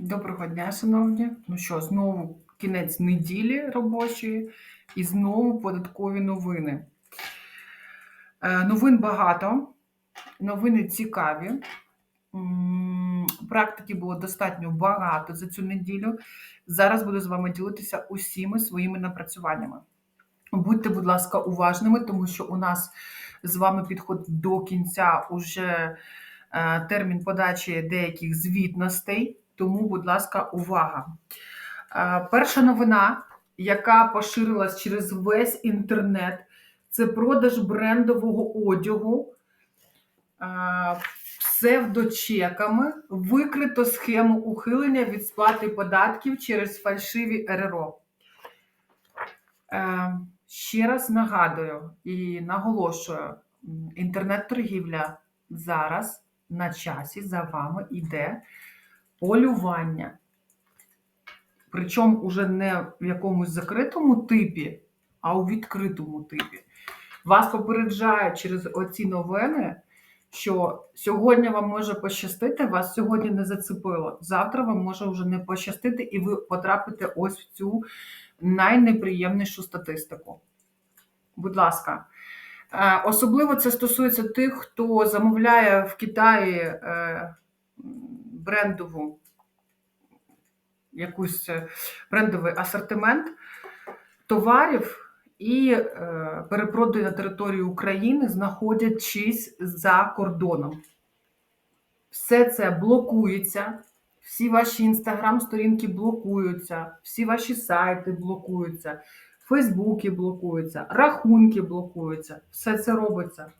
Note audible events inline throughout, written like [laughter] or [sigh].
Доброго дня, шановні. Ну що, знову кінець неділі робочої і знову податкові новини. Е, Новин багато, новини цікаві. Практики було достатньо багато за цю неділю. Зараз буду з вами ділитися усіма своїми напрацюваннями. Будьте, будь ласка, уважними, тому що у нас з вами підходить до кінця уже е, термін подачі деяких звітностей. Тому, будь ласка, увага. Е, Перша новина, яка поширилась через весь інтернет, це продаж брендового одягу е, псевдочеками, викрито схему ухилення від сплати податків через фальшиві РРО. Е, Ще раз нагадую і наголошую, інтернет-торгівля зараз на часі за вами йде полювання. Причому уже не в якомусь закритому типі, а у відкритому типі. Вас попереджають через оці новини, що сьогодні вам може пощастити, вас сьогодні не зацепило. Завтра вам може вже не пощастити, і ви потрапите ось в цю найнеприємнішу статистику. Будь ласка. Е, Особливо це стосується тих, хто замовляє в Китаї е, брендову якусь е, брендовий асортимент товарів і е, перепродує на території України, знаходячись за кордоном. Все це блокується, всі ваші інстаграм-сторінки блокуються, всі ваші сайти блокуються, Фейсбуки блокуються, рахунки блокуються. Все це робиться.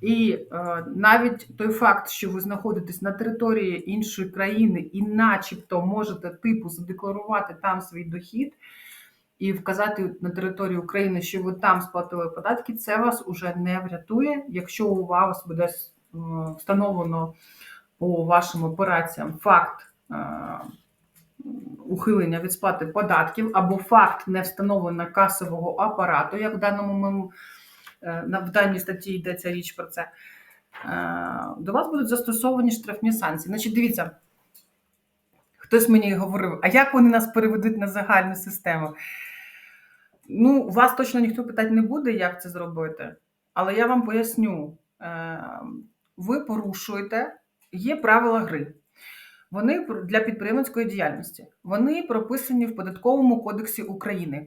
І е, навіть той факт, що ви знаходитесь на території іншої країни і начебто можете типу задекларувати там свій дохід і вказати на території України, що ви там сплатили податки, це вас уже не врятує, якщо у вас буде е, встановлено по вашим операціям факт е, ухилення від сплати податків або факт не встановлення касового апарату, як в даному в даній статті йдеться річ про це. е, До вас будуть застосовані штрафні санкції. Значить, дивіться, хтось мені говорив, а як вони нас переведуть на загальну систему? Ну, вас точно ніхто питати не буде, як це зробити, але я вам поясню. Е, Ви порушуєте, є правила гри. Вони для підприємницької діяльності. Вони прописані в Податковому кодексі України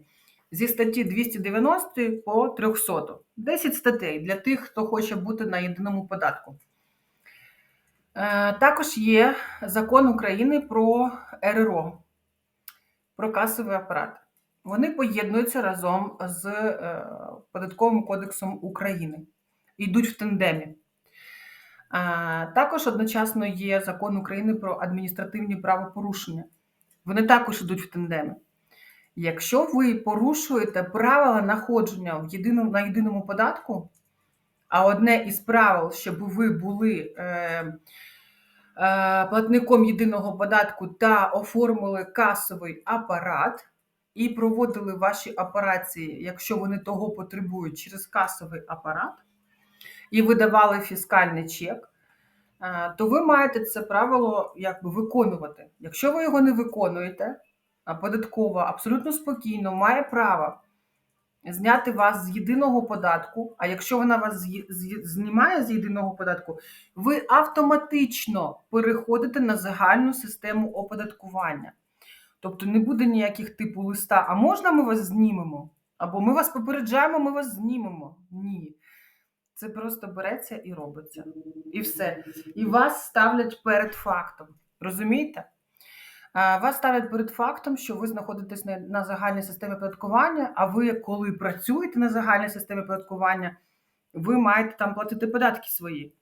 зі статті 290 по 300. 10 статей для тих, хто хоче бути на єдиному податку. Е, Також є закон України про РРО, про касовий апарат. Вони поєднуються разом з е, Податковим кодексом України, йдуть в тандемі. А, Також одночасно є закон України про адміністративні правопорушення. Вони також йдуть в тандемі. Якщо ви порушуєте правила находження в єдиному, на єдиному податку, а одне із правил, щоб ви були е, е, платником єдиного податку та оформили касовий апарат і проводили ваші операції, якщо вони того потребують, через касовий апарат, і видавали фіскальний чек, е, то ви маєте це правило якби виконувати. Якщо ви його не виконуєте, податкова абсолютно спокійно має право зняти вас з єдиного податку. А якщо вона вас знімає з єдиного податку, ви автоматично переходите на загальну систему оподаткування. Тобто не буде ніяких типу листа, а можна ми вас знімемо? Або ми вас попереджаємо, ми вас знімемо. Ні. Це просто береться і робиться. І все. І вас ставлять перед фактом. Розумієте? Вас ставлять перед фактом, що ви знаходитесь на, на загальній системі оподаткування, а ви, коли працюєте на загальній системі оподаткування, ви маєте там платити податки свої.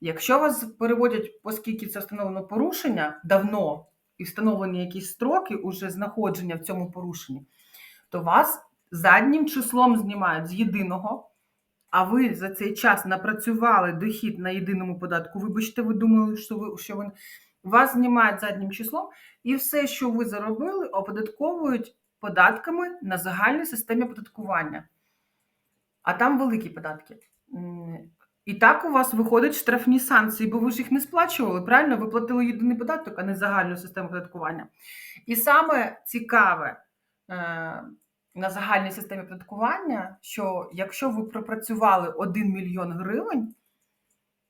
Якщо вас переводять, оскільки це встановлено порушення давно і встановлені якісь строки уже знаходження в цьому порушенні, то вас заднім числом знімають з єдиного, а ви за цей час напрацювали дохід на єдиному податку. Вибачте, ви думали, що ви що ви вас знімають заднім числом, і все, що ви заробили, оподатковують податками на загальній системі оподаткування. А там великі податки. І так у вас виходять штрафні санкції, бо ви ж їх не сплачували, правильно? Ви платили єдиний податок, а не загальну систему податкування. І саме цікаве е, на загальній системі податкування, що якщо ви пропрацювали 1 мільйон гривень,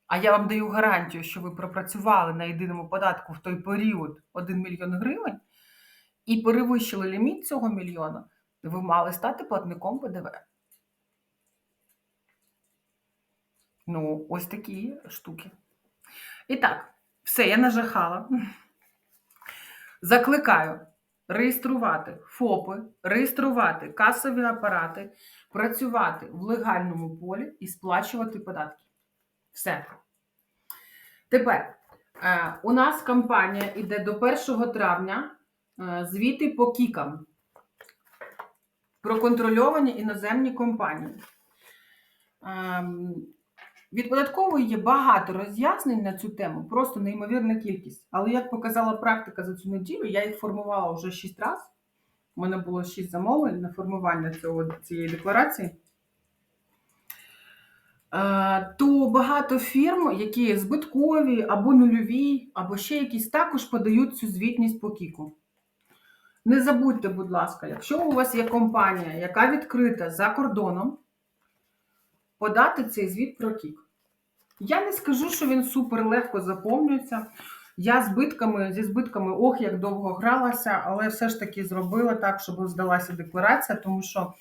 а я вам даю гарантію, що ви пропрацювали на єдиному податку в той період 1 мільйон гривень і перевищили ліміт цього мільйона, ви мали стати платником ПДВ. Ну, ось такі штуки. І так, все, я нажахала. Закликаю реєструвати ФОПи, реєструвати касові апарати, працювати в легальному полі і сплачувати податки. Все. Тепер е, у нас кампанія іде до 1 травня е, звіти по кікам. Проконтрольовані іноземні компанії. Ем, від податкової є багато роз'яснень на цю тему, просто неймовірна кількість. Але як показала практика за цю неділю, я їх формувала вже 6 разів. У мене було 6 замовлень на формування цього, цієї декларації. Е, То багато фірм, які збиткові або нульові, або ще якісь, також подають цю звітність по кіку. Не забудьте, будь ласка, якщо у вас є компанія, яка відкрита за кордоном, подати цей звіт про кік. Я не скажу, що він супер легко заповнюється. Я збитками, зі збитками, ох, як довго гралася, але все ж таки зробила так, щоб здалася декларація, тому що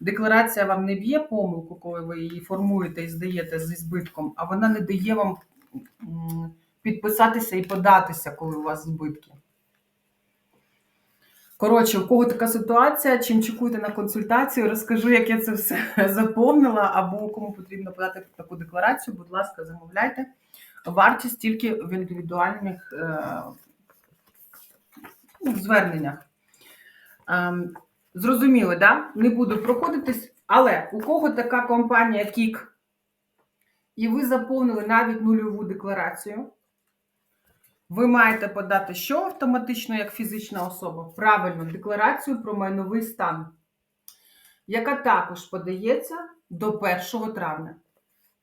декларація вам не б'є помилку, коли ви її формуєте і здаєте зі збитком, а вона не дає вам підписатися і податися, коли у вас збитки. Коротше, у кого така ситуація, чим чекуєте на консультацію, розкажу, як я це все [laughs] заповнила, або кому потрібно подати таку декларацію, будь ласка, замовляйте. Вартість тільки в індивідуальних е, ну, зверненнях. Ем, зрозуміли, да? Не буду проходитись, але у кого така компанія Кік, і ви заповнили навіть нульову декларацію, ви маєте подати що автоматично як фізична особа? Правильно, декларацію про майновий стан, яка також подається до 1 травня.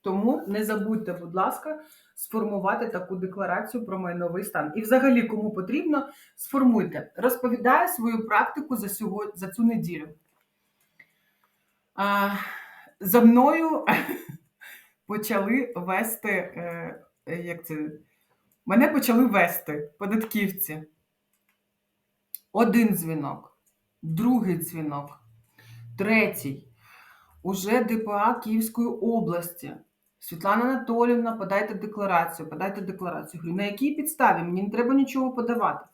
Тому не забудьте, будь ласка, сформувати таку декларацію про майновий стан. І взагалі, кому потрібно, сформуйте. Розповідаю свою практику за, сьогодні, за цю неділю. А, за мною [laughs] почали вести, е, е, як це, мене почали вести податківці. Один дзвінок, другий дзвінок, третій. Уже ДПА Київської області. Світлана Анатолівна, подайте декларацію, подайте декларацію. Говорю, на якій підставі? Мені не треба нічого подавати.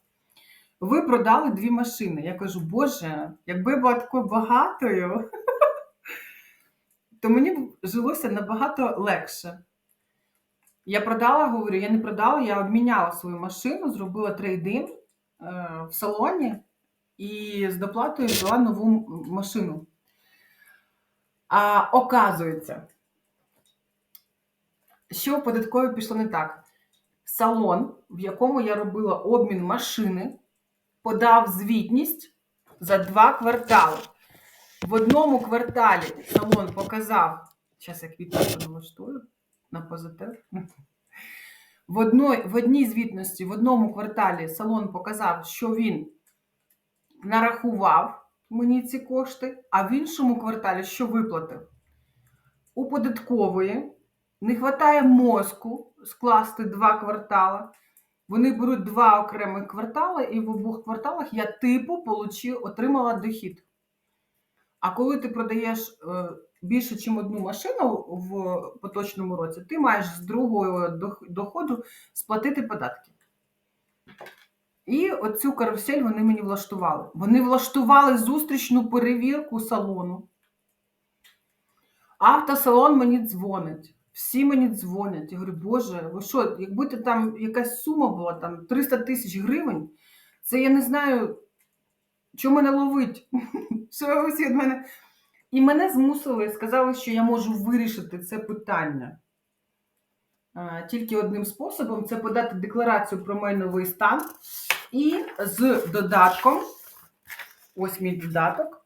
Ви продали дві машини. Я кажу, Боже, якби я була такою багатою, [laughs] то мені б жилося набагато легше. Я продала, говорю, я не продала, я обміняла свою машину, зробила трейдин е, в салоні і з доплатою взяла нову машину. А оказується, що в податкові пішло не так. Салон, в якому я робила обмін машини, подав звітність за два квартали. В одному кварталі салон показав, зараз я квітку налаштую на позитив. В, одной, в одній звітності, в одному кварталі салон показав, що він нарахував мені ці кошти, а в іншому кварталі що виплатив. У податкової не вистачає мозку скласти два квартали. Вони беруть два окремих квартали, і в обох кварталах я типу получив, отримала дохід. А коли ти продаєш е, більше, ніж одну машину в поточному році, ти маєш з другого доходу сплатити податки. І оцю карусель вони мені влаштували. Вони влаштували зустрічну перевірку салону. Автосалон мені дзвонить. Всі мені дзвонять. Я говорю, Боже, ви що, якби ти там якась сума була, там 300 тисяч гривень, це я не знаю, що мене ловить. [laughs] Що ви від мене. І мене змусили, сказали, що я можу вирішити це питання. Тільки одним способом це подати декларацію про майновий стан і з додатком, ось мій додаток,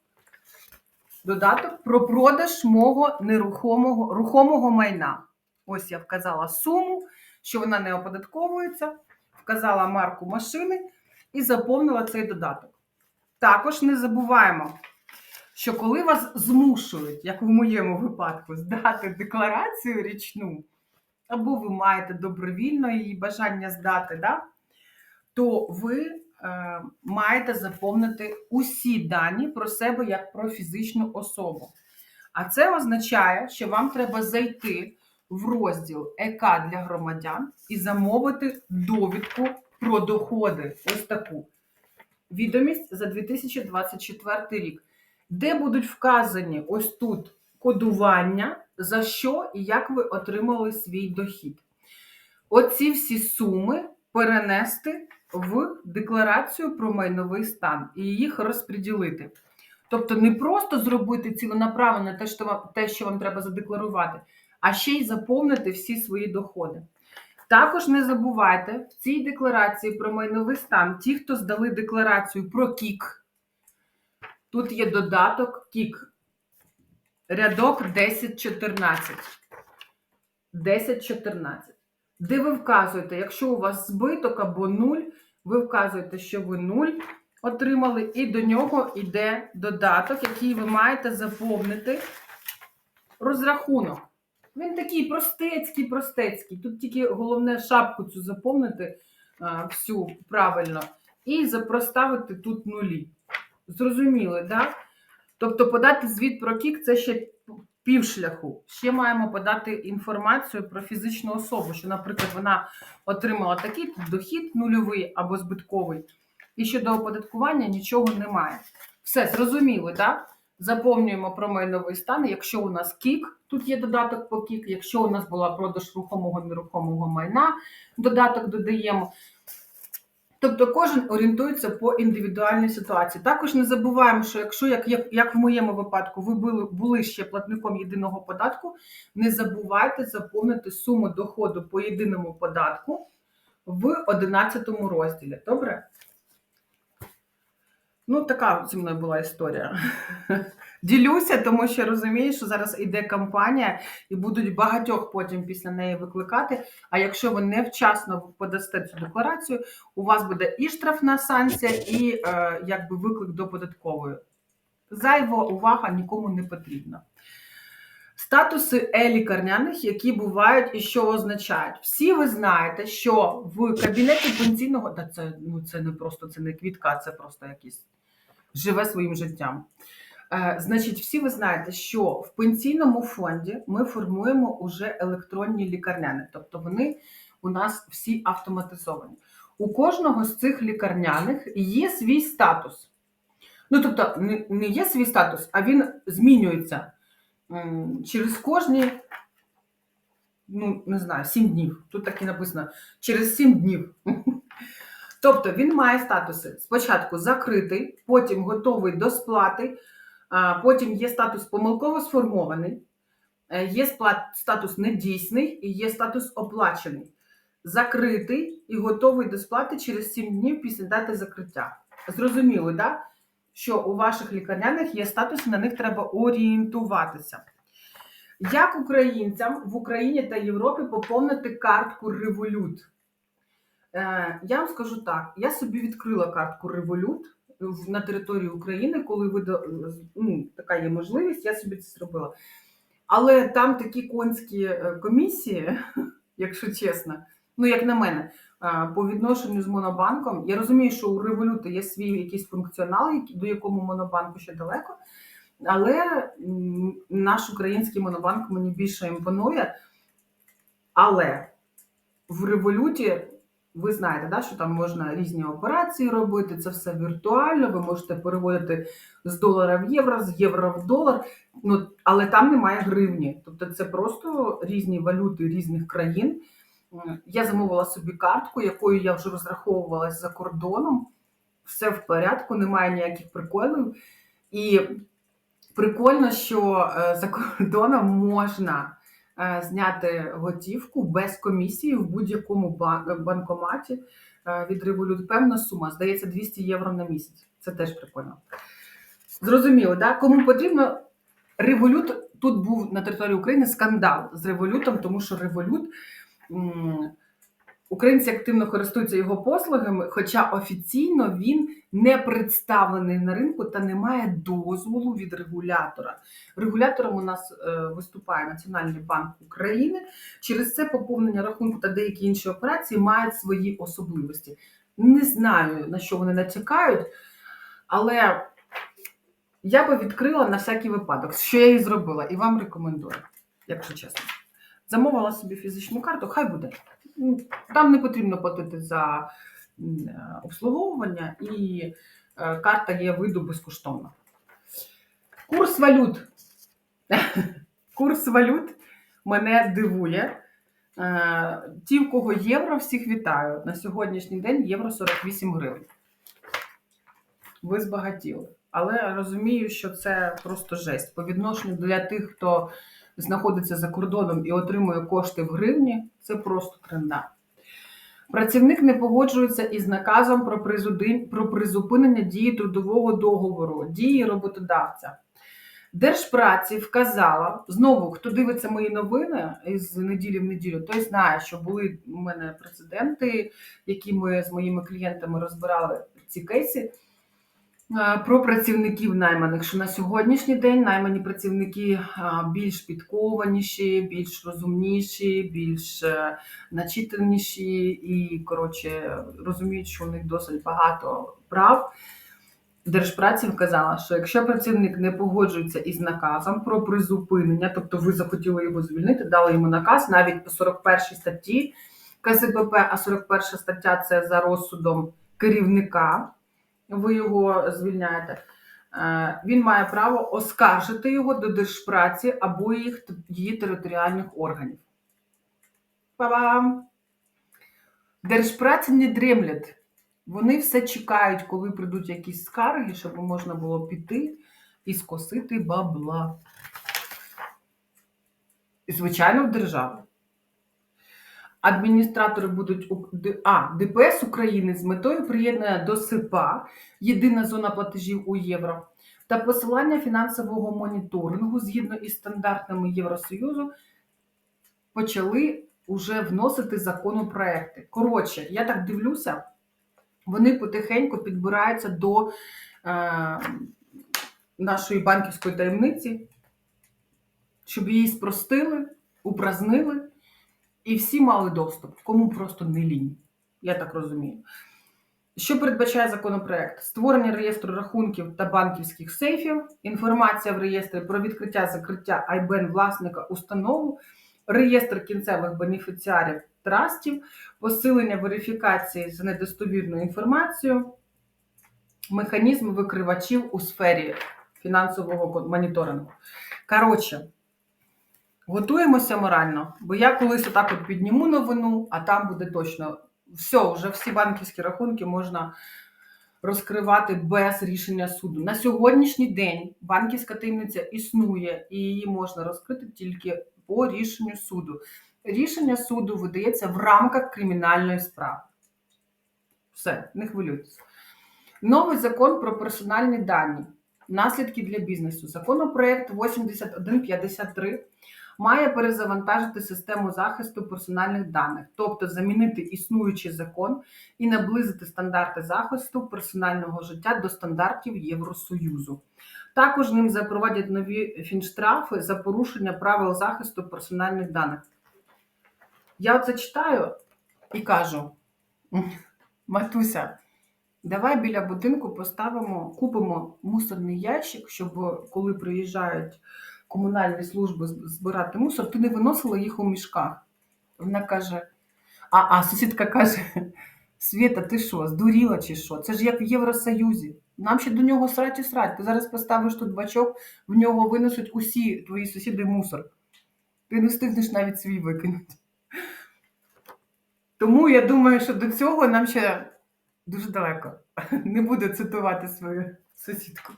додаток про продаж мого нерухомого рухомого майна. Ось я вказала суму, що вона не оподатковується, вказала марку машини і заповнила цей додаток. Також не забуваємо, що коли вас змушують, як в моєму випадку, здати декларацію річну, або ви маєте добровільно її бажання здати, да, то ви маєте заповнити усі дані про себе як про фізичну особу. А це означає, що вам треба зайти в розділ ЕК для громадян і замовити довідку про доходи. Ось таку відомість за 2024 рік, де будуть вказані ось тут кодування, за що і як ви отримали свій дохід. Оці всі суми перенести в декларацію про майновий стан і їх розподілити. Тобто не просто зробити ціленаправленно те, що вам, те, що вам треба задекларувати, а ще й заповнити всі свої доходи. Також не забувайте в цій декларації про майновий стан, ті, хто здали декларацію про КІК, тут є додаток КІК, рядок 1014. 1014. Де ви вказуєте, якщо у вас збиток або нуль, ви вказуєте, що ви нуль отримали, і до нього йде додаток, який ви маєте заповнити розрахунок. Він такий простецький, простецький. Тут тільки головне шапку цю заповнити всю правильно і запроставити тут нулі. Зрозуміли, так? Да? Тобто подати звіт про кік це ще півшляху. Ще маємо подати інформацію про фізичну особу, що, наприклад, вона отримала такий дохід нульовий або збитковий, і щодо оподаткування нічого немає. Все, зрозуміли, так? Заповнюємо про майновий стан. Якщо у нас кік, тут є додаток по кік. Якщо у нас була продаж рухомого нерухомого майна, додаток додаємо. Тобто кожен орієнтується по індивідуальній ситуації. Також не забуваємо, що якщо, як як, як в моєму випадку, ви були, були ще платником єдиного податку, не забувайте заповнити суму доходу по єдиному податку в 11 розділі. Добре? Ну, така зі мною була історія. [laughs] Ділюся, тому що розумію, що зараз іде кампанія, і будуть багатьох потім після неї викликати. А якщо ви невчасно подасте цю декларацію, у вас буде і штрафна санкція, і е, якби виклик до податкової. Зайва увага нікому не потрібна. Статуси е-лікарняних, які бувають і що означають. Всі ви знаєте, що в кабінеті пенсійного, та це ну це не просто це не квітка, це просто якийсь живе своїм життям. Е, Значить, всі ви знаєте, що в пенсійному фонді ми формуємо уже електронні лікарняни, тобто вони у нас всі автоматизовані. У кожного з цих лікарняних є свій статус. Ну, тобто, не, є свій статус, а він змінюється через кожні, ну, не знаю, 7 днів. Тут так і написано: через 7 днів. Тобто він має статуси. Спочатку закритий, потім готовий до сплати, потім є статус помилково сформований, е, є статус недійсний і є статус оплачений. Закритий і готовий до сплати через 7 днів після дати закриття. Зрозуміло, да? що у ваших лікарняних є статус, на них треба орієнтуватися. Як українцям в Україні та Європі поповнити картку Revolut? Е, Я вам скажу так: я собі відкрила картку Revolut на території України, коли вида, ну, така є можливість, я собі це зробила. Але там такі конські е, комісії, [laughs] якщо чесно, ну як на мене, е, по відношенню з Монобанком. Я розумію, що у Revolut є свій якийсь функціонал, до якому Монобанку ще далеко. Але наш український монобанк мені більше імпонує. Але в революті ви знаєте, да, що там можна різні операції робити, це все віртуально, ви можете переводити з долара в євро, з євро в долар, ну, але там немає гривні. Тобто це просто різні валюти різних країн. Я замовила собі картку, якою я вже розраховувалась за кордоном. Все в порядку, немає ніяких приколів. І прикольно, що е, за кордоном можна зняти готівку без комісії в будь-якому банкоматі е, від револют. Певна сума, здається, 200 євро на місяць. Це теж прикольно. Зрозуміло, да? Кому потрібно револют. тут був на території України скандал з револютом, тому що револют. Українці активно користуються його послугами, хоча офіційно він не представлений на ринку та не має дозволу від регулятора. Регулятором у нас е, виступає Національний банк України. Через це поповнення рахунку та деякі інші операції мають свої особливості. Не знаю на що вони натякають, але я би відкрила на всякий випадок, що я і зробила, і вам рекомендую, якщо чесно. Замовила собі фізичну карту, хай буде. Ну, Там не потрібно платити за е, обслуговування, і е, карта є виду безкоштовно. Курс валют. [laughs] Курс валют мене дивує. Е, Ті, в кого євро, всіх вітаю. На сьогоднішній день євро 48 гривень. Ви збагатіли. Але розумію, що це просто жесть. По відношенню для тих, хто знаходиться за кордоном і отримує кошти в гривні, це просто тренда. Працівник не погоджується із наказом про, призупинення дії трудового договору, дії роботодавця. Держпраці вказала, знову, хто дивиться мої новини із неділі в неділю, той знає, що були у мене прецеденти, які ми з моїми клієнтами розбирали ці кейси. Е, Про працівників найманих, що на сьогоднішній день наймані працівники е, більш підкованіші, більш розумніші, більш е, начитаніші і, коротше, розуміють, що у них досить багато прав. Держпраці вказала, що якщо працівник не погоджується із наказом про призупинення, тобто ви захотіли його звільнити, дали йому наказ навіть по 41 статті КЗБП, а 41 стаття це за розсудом керівника ви його звільняєте, е, він має право оскаржити його до держпраці або їх її територіальних органів. Па-бам! Держпраці не дремлять. Вони все чекають, коли прийдуть якісь скарги, щоб можна було піти і скосити бабла. І, звичайно, в державу. Адміністратори будуть а, ДПС України з метою приєднання до СИПА, єдина зона платежів у євро, та посилання фінансового моніторингу згідно із стандартами Євросоюзу почали вже вносити законопроекти. Коротше, я так дивлюся, вони потихеньку підбираються до е, нашої банківської таємниці, щоб її спростили, упразнили. І всі мали доступ, кому просто не лінь. Я так розумію. Що передбачає законопроект? Створення реєстру рахунків та банківських сейфів, інформація в реєстрі про відкриття закриття айбен власника установу, реєстр кінцевих бенефіціарів трастів, посилення верифікації за недостовірною інформацією, механізм викривачів у сфері фінансового моніторингу. Коротше, Готуємося морально, бо я колись отак от підніму новину, а там буде точно все, вже всі банківські рахунки можна розкривати без рішення суду. На сьогоднішній день банківська таємниця існує і її можна розкрити тільки по рішенню суду. Рішення суду видається в рамках кримінальної справи. Все, не хвилюйтесь. Новий закон про персональні дані. Наслідки для бізнесу. Законопроект 8153 має перезавантажити систему захисту персональних даних, тобто замінити існуючий закон і наблизити стандарти захисту персонального життя до стандартів Євросоюзу. Також ним запровадять нові фінштрафи за порушення правил захисту персональних даних. Я оце читаю і кажу: Матуся, давай біля будинку поставимо, купимо мусорний ящик, щоб коли приїжджають комунальні служби збирати мусор, ти не виносила їх у мішках. Вона каже: а, а сусідка каже: Свєта, ти що, здуріла чи що? Це ж як в Євросоюзі. Нам ще до нього срать і срать. Ти зараз поставиш тут бачок, в нього винесуть усі твої сусіди мусор. Ти не встигнеш навіть свій викинути. Тому я думаю, що до цього нам ще дуже далеко. Не буду цитувати свою сусідку.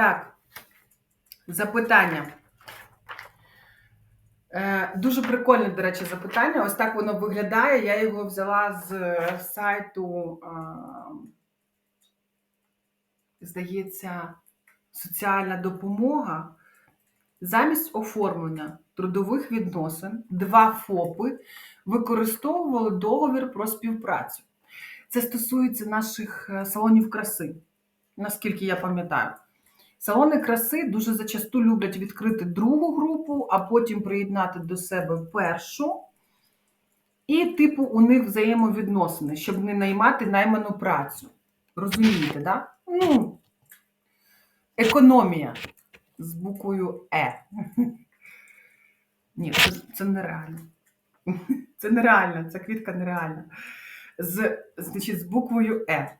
Так, запитання. Е, Дуже прикольне, до речі, запитання. Ось так воно виглядає. Я його взяла з е, сайту, е, здається, соціальна допомога замість оформлення трудових відносин два ФОПи використовували договір про співпрацю. Це стосується наших е, салонів краси, наскільки я пам'ятаю. Салони краси дуже зачасту люблять відкрити другу групу, а потім приєднати до себе першу. І, типу, у них взаємовідносини, щоб не наймати найману працю. Розумієте, да? Ну, економія з буквою Е. [laughs] Ні, це, це нереально. [laughs] Це нереально, ця квітка нереальна. З, значить, з буквою Е.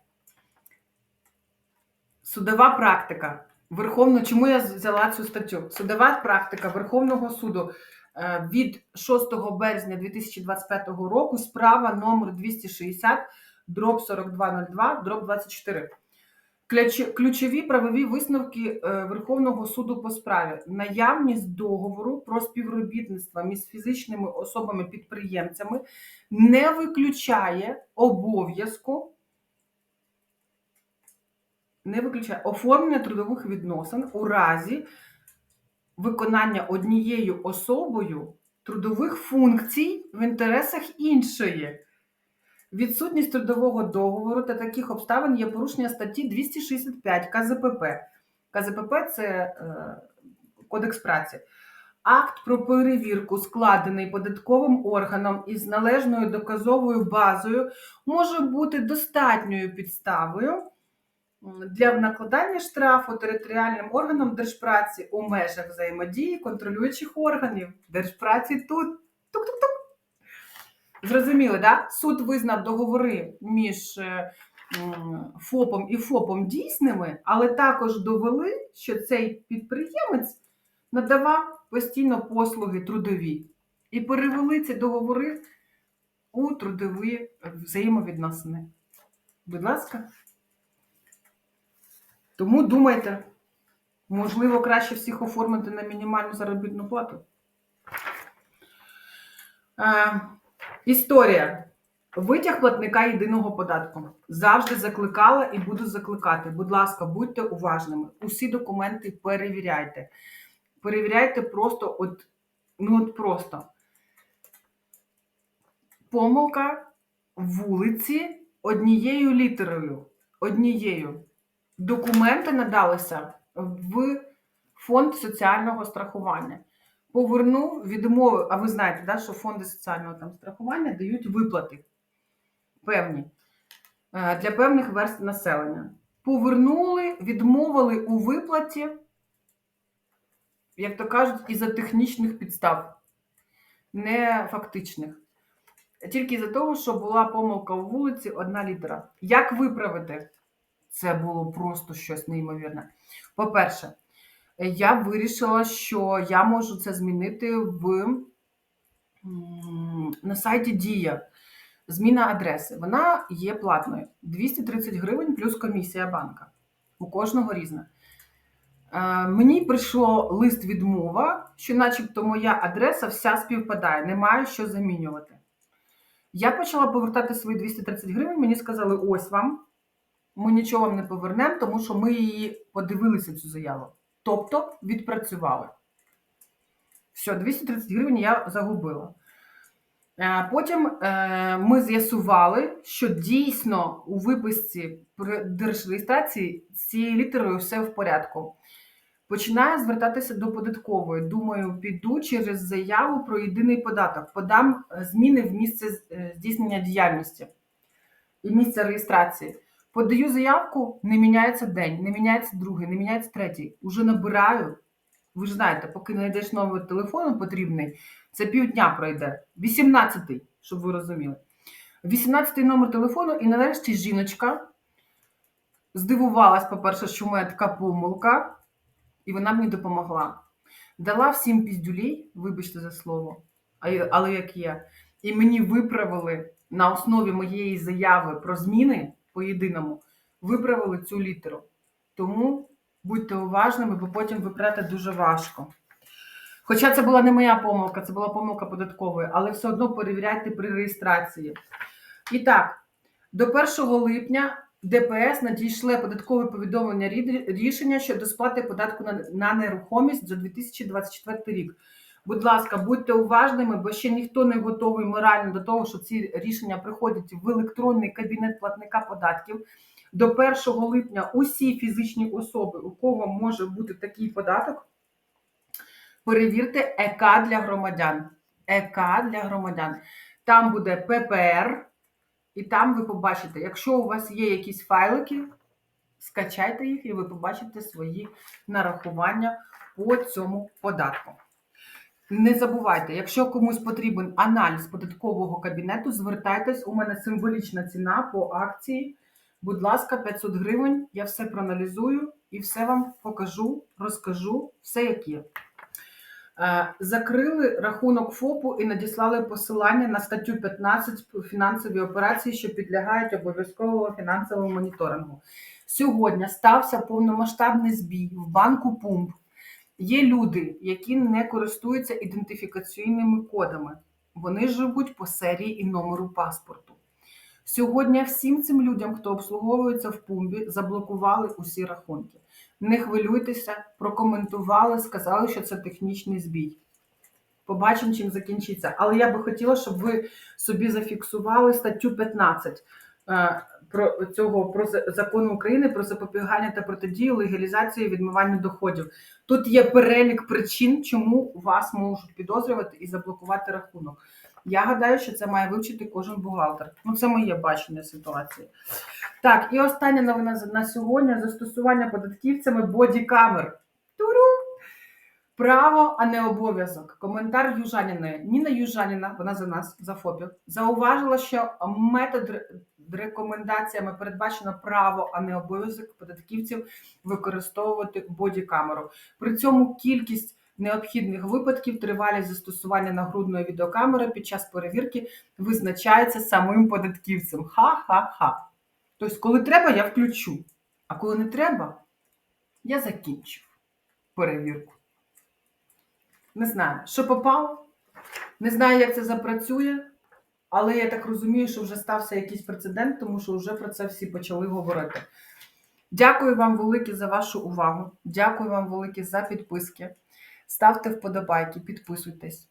Судова практика. Верховно, чому я взяла цю статтю? Судова практика Верховного суду е, від 6 березня 2025 року, справа номер 260, дроб 4202, дроб 24. Ключові правові висновки е, Верховного суду по справі. Наявність договору про співробітництво між фізичними особами-підприємцями не виключає обов'язку не виключає оформлення трудових відносин у разі виконання однією особою трудових функцій в інтересах іншої. Відсутність трудового договору та таких обставин є порушення статті 265 КЗПП. КЗПП це е, Кодекс праці. Акт про перевірку, складений податковим органом із належною доказовою базою, може бути достатньою підставою для накладання штрафу територіальним органам держпраці у межах взаємодії контролюючих органів держпраці тут. Тук-тук-тук. Зрозуміли, да? Суд визнав договори між е, ФОПом і ФОПом дійсними, але також довели, що цей підприємець надавав постійно послуги трудові і перевели ці договори у трудові взаємовідносини. Будь ласка. Тому думайте, можливо, краще всіх оформити на мінімальну заробітну плату. Е, історія. Витяг платника єдиного податку. Завжди закликала і буду закликати. Будь ласка, будьте уважними. Усі документи перевіряйте. Перевіряйте просто, от, ну от просто. Помилка вулиці однією літерою. Однією. Документи надалися в фонд соціального страхування. Повернув, відмовив, а ви знаєте, да, що фонди соціального там страхування дають виплати певні е, для певних верств населення. Повернули, відмовили у виплаті, як то кажуть, із-за технічних підстав, не фактичних. Тільки із-за того, що була помилка у вулиці, одна літера. Як виправити? Це було просто щось неймовірне. По-перше, я вирішила, що я можу це змінити в, на сайті Дія. Зміна адреси. Вона є платною. 230 гривень плюс комісія банка. У кожного різна. Е, мені прийшло лист відмова, що начебто моя адреса вся співпадає, немає що замінювати. Я почала повертати свої 230 гривень, мені сказали, ось вам, ми нічого вам не повернемо, тому що ми її подивилися, цю заяву. Тобто відпрацювали. Все, 230 гривень я загубила. Е, Потім е, ми з'ясували, що дійсно у виписці при держреєстрації з цією літерою все в порядку. Починаю звертатися до податкової. Думаю, піду через заяву про єдиний податок, подам е, зміни в місце здійснення діяльності і місце реєстрації. Подаю заявку, не міняється день, не міняється другий, не міняється третій. Уже набираю. Ви ж знаєте, поки не знайдеш номер телефону потрібний, це півдня пройде. 18-й, щоб ви розуміли. 18-й номер телефону, і нарешті жіночка здивувалась, по-перше, що в мене така помилка, і вона мені допомогла. Дала всім піздюлей, вибачте за слово, але як є. І мені виправили на основі моєї заяви про зміни по єдиному, виправили цю літеру. Тому будьте уважними, бо потім виправляти дуже важко. Хоча це була не моя помилка, це була помилка податкової, але все одно перевіряйте при реєстрації. І так, до 1 липня ДПС надійшле податкове повідомлення рішення щодо сплати податку на нерухомість за 2024 рік. Будь ласка, будьте уважними, бо ще ніхто не готовий морально до того, що ці рішення приходять в електронний кабінет платника податків. До 1 липня усі фізичні особи, у кого може бути такий податок, перевірте ЕК для громадян. ЕК для громадян. Там буде ППР, і там ви побачите, якщо у вас є якісь файлики, скачайте їх і ви побачите свої нарахування по цьому податку. Не забувайте, якщо комусь потрібен аналіз податкового кабінету, звертайтесь. У мене символічна ціна по акції. Будь ласка, 500 гривень. Я все проаналізую і все вам покажу, розкажу, все як є. Е, Закрили рахунок ФОПу і надіслали посилання на статтю 15 фінансові операції, що підлягають обов'язковому фінансовому моніторингу. Сьогодні стався повномасштабний збій в банку Пумп. Є люди, які не користуються ідентифікаційними кодами. Вони живуть по серії і номеру паспорту. Сьогодні всім цим людям, хто обслуговується в пумбі, заблокували усі рахунки. Не хвилюйтеся, прокоментували, сказали, що це технічний збій. Побачимо, чим закінчиться. Але я би хотіла, щоб ви собі зафіксували статтю 15 е, про цього про закону України про запобігання та протидію легалізації і відмиванню доходів. Тут є перелік причин, чому вас можуть підозрювати і заблокувати рахунок. Я гадаю, що це має вивчити кожен бухгалтер. Ну, це моє бачення ситуації. Так, і остання новина на сьогодні: застосування податківцями бодікамер. Туру! Право, а не обов'язок. Коментар Южаніної. Ніна Южаніна, вона за нас, за ФОПів, зауважила, що метод рекомендаціями передбачено право, а не обов'язок податківців використовувати бодікамеру. При цьому кількість необхідних випадків тривалість застосування нагрудної відеокамери під час перевірки визначається самим податківцем. Ха-ха-ха. Тобто, коли треба, я включу. А коли не треба, я закінчу перевірку. Не знаю, що попало, не знаю, як це запрацює, але я так розумію, що вже стався якийсь прецедент, тому що вже про це всі почали говорити. Дякую вам велике за вашу увагу. Дякую вам велике за підписки. Ставте вподобайки, підписуйтесь.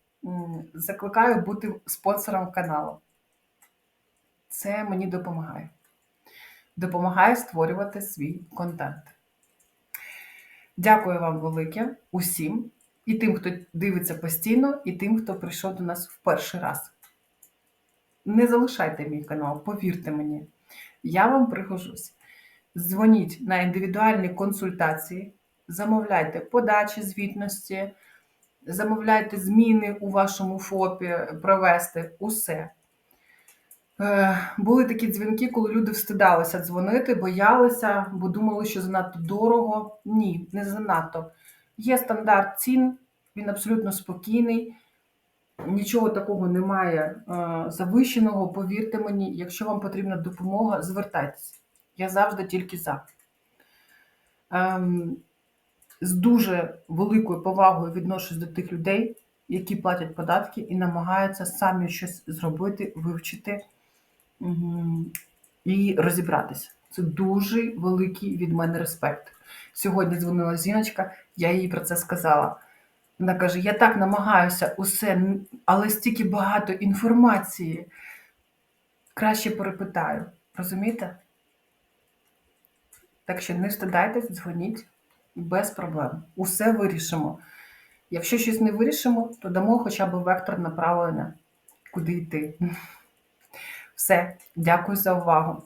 Закликаю бути спонсором каналу. Це мені допомагає. Допомагає створювати свій контент. Дякую вам велике усім, і тим, хто дивиться постійно, і тим, хто прийшов до нас в перший раз. Не залишайте мій канал, повірте мені, я вам пригожусь. Дзвоніть на індивідуальні консультації, замовляйте подачі звітності, замовляйте зміни у вашому ФОПі, провести усе. Е, Були такі дзвінки, коли люди встидалися дзвонити, боялися, бо думали, що занадто дорого. Ні, не занадто. Є стандарт цін, він абсолютно спокійний, нічого такого немає е, завищеного. Повірте мені, якщо вам потрібна допомога, звертайтеся. Я завжди тільки за. Ем, з дуже великою повагою відношусь до тих людей, які платять податки і намагаються самі щось зробити, вивчити і розібратися. Це дуже великий від мене респект. Сьогодні дзвонила жіночка, я їй про це сказала. Вона каже: Я так намагаюся усе, але стільки багато інформації. Краще перепитаю. Розумієте? Так що не встидайтесь, дзвоніть без проблем. Усе вирішимо. Якщо щось не вирішимо, то дамо хоча б вектор направлення, куди йти. Все, дякую за увагу.